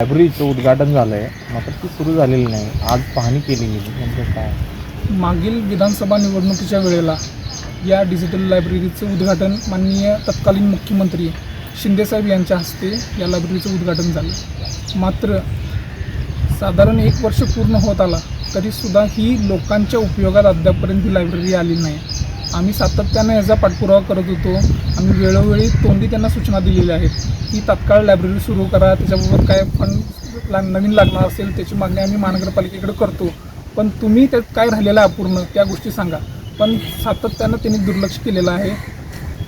लायब्ररीचं उद्घाटन झालं आहे मात्र ती सुरू झालेली नाही. आज पाहणी केली गेली म्हणजे काय? मागील विधानसभा निवडणुकीच्या वेळेला या डिजिटल लायब्ररीचं उद्घाटन माननीय तत्कालीन मुख्यमंत्री शिंदेसाहेब यांच्या हस्ते या लायब्ररीचं उद्घाटन झालं. मात्र साधारण एक वर्ष पूर्ण होत आला तरीसुद्धा ही लोकांच्या उपयोगात अद्यापपर्यंत ही लायब्ररी आली नाही. आम्ही सातत्यानं याचा पाठपुरावा करत होतो. आम्ही वेळोवेळी तोंडी त्यांना सूचना दिलेल्या आहेत की तात्काळ लायब्ररी सुरू करा. त्याच्याबरोबर काय फंड ला नवीन लागणार असेल त्याची मागणी आम्ही महानगरपालिकेकडे करतो. पण तुम्ही त्यात काय राहिलेलं अपूर्ण त्या गोष्टी सांगा. पण सातत्यानं त्यांनी दुर्लक्ष केलेलं आहे.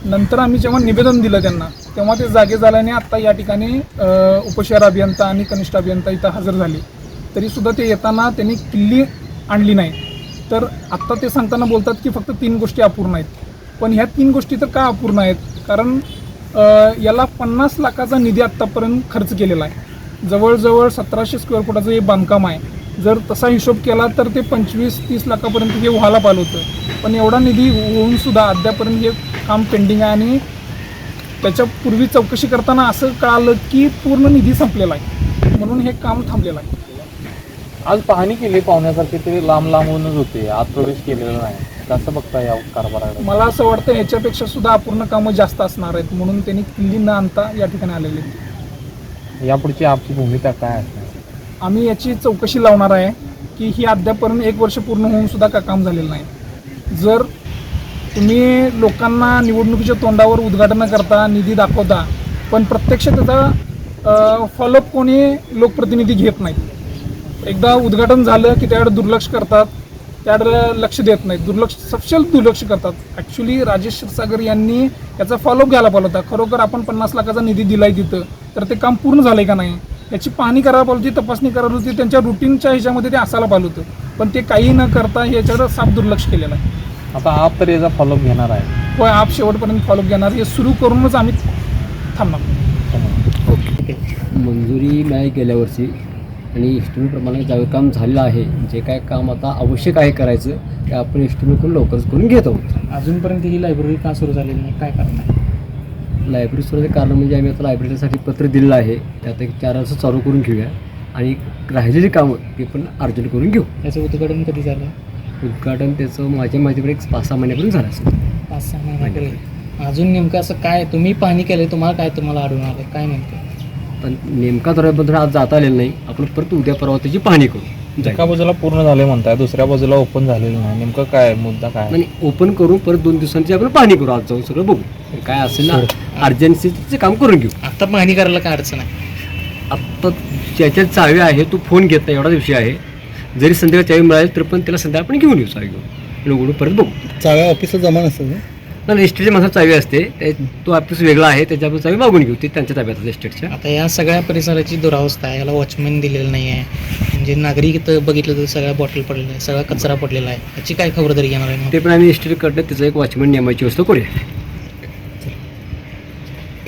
नंतर आम्ही जेव्हा निवेदन दिलं त्यांना तेव्हा ते जागे झाल्याने आत्ता या ठिकाणी उपशहर अभियंता आणि कनिष्ठ अभियंता इथं हजर झाले. तरीसुद्धा ते येताना त्यांनी किल्ली आणली नाही. तर आत्ता ते सांगताना बोलतात की फक्त तीन गोष्टी अपूर्ण आहेत. पण ह्या तीन गोष्टी तर का अपूर्ण आहेत? कारण याला पन्नास लाखाचा निधी आत्तापर्यंत खर्च केलेला आहे. जवळजवळ सतराशे स्क्वेअर फुटाचं हे बांधकाम आहे. जर तसा हिशोब केला तर ते पंचवीस तीस लाखापर्यंत हे व्हायला पाहिलं होतं. पण एवढा निधी होऊनसुद्धा अद्यापर्यंत हे काम पेंडिंग आहे आणि त्याच्यापूर्वी चौकशी करताना असं कळालं की पूर्ण निधी संपलेला आहे. म्हणून हे काम थांबलेलं आहे. आज पाहणी केली पाहुण्यासारखे तरी लांब लांबूनच होते. आत प्रवेश केलेला नाही. कसं बघता या कारभाराकडे? मला असं वाटतं ह्याच्यापेक्षा सुद्धा अपूर्ण कामं जास्त असणार आहेत. म्हणून त्यांनी किल्ली न आणता या ठिकाणी आलेले आहेत. यापुढची आपली भूमिका काय असणार? आम्ही याची चौकशी लावणार आहे की ही अद्यापर्यंत एक वर्ष पूर्ण होऊन सुद्धा का काम झालेलं नाही. जर तुम्ही लोकांना निवडणुकीच्या तोंडावर उद्घाटनं करता निधी दाखवता पण प्रत्यक्ष त्याचा फॉलोअप कोणी लोकप्रतिनिधी घेत नाहीत. एकदा उद्घाटन झालं की त्याकडे दुर्लक्ष करतात त्याकडे लक्ष देत नाहीत. दुर्लक्ष सपशल दुर्लक्ष करतात. ॲक्च्युली राजेश क्षीरसागर यांनी याचा फॉलोअप घ्यायला पाहिलं होता. खरोखर आपण पन्नास लाखाचा निधी दिलाय तिथं. तर ते काम पूर्ण झालंय का नाही? याची पाहणी करायला पाहिजे होती तपासणी करायला होती त्यांच्या रुटीनच्या ह्याच्यामध्ये ते असायला पाहिलं होतं. पण ते काही न करता याच्याकडे साफ दुर्लक्ष केलेलं आहे. आता आप तर याचा फॉलोअप घेणार आहे. होय आप शेवटपर्यंत फॉलोअप घेणार. हे सुरू करूनच आम्ही थांबणार. मंजुरी मिळाली गेल्या वर्षी आणि इस्टिमेटप्रमाणे ज्यावेळी काम झालेलं आहे जे काय काम आता आवश्यक आहे करायचं ते आपण इस्टिमेट करून लवकरच करून घेत. आहोत अजूनपर्यंत ही लायब्ररी का सुरू झालेली नाही? काय कारण आहे? लायब्ररी सुरू कारण म्हणजे आम्ही आता लायब्ररीसाठी पत्र दिलेलं आहे. त्यात एक चार वर्ष चालू करून घेऊया. आणि राहिलेली कामं ते पण अर्जंट करून घेऊ. याचं उद्घाटन कधी झालं? उद्घाटन त्याचं माझ्या माहितीकडे एक पाच सहा महिन्यापर्यंत झालं असेल पाच सहा महिन्यापूर्वी. अजून नेमकं असं काय तुम्ही पाहणी केली तुम्हाला काय तुम्हाला आढळून आलं काय नेमकं? पण नेमका दौऱ्याबद्दल आज जाता आलेलं नाही. आपण परत उद्या परवा त्याची पाहणी करू. एका बाजूला पूर्ण झाले म्हणताय दुसऱ्या बाजूला ओपन झालेलं नाही. नेमकं काय मुद्दा काय आणि ओपन करून परत दोन दिवसांची आपण पाहणी करू. आज जाऊन सगळं बघू. काय असेल ना अर्जन्सीचे काम करून घेऊ. आता पाहणी करायला काय अडचण आहे? आत्ता ज्याच्यात चावी आहे तो फोन घेत नाही एवढा विषय आहे. जरी संध्याकाळी चावी मिळाली तर पण त्याला संध्याकाळ आपण घेऊन येऊ चावी घेऊन. आणि उघडून परत बघू. चाव्या ऑफिसला जमा नसेल नाही एस्टेटच्या माणसाला चावी असते. ते- तो ऑफिस वेगळा आहे त्याच्यावर चावी मागून घेऊ. ते त्यांच्या ताब्यात असते एस्टेटच्या आता या सगळ्या परिसराची दुरावस्था आहे. याला वॉचमॅन दिलेलं नाही आहे म्हणजे नागरिक इथं बघितलं तर सगळ्या बॉटल पडलेलं आहे सगळा कचरा पडलेला आहे. याची काय खबरदारी घेणार आहे मग? ते पण आम्ही एस्टेटकडनं त्याचं एक वॉचमॅन नेमायची व्यवस्था करूया.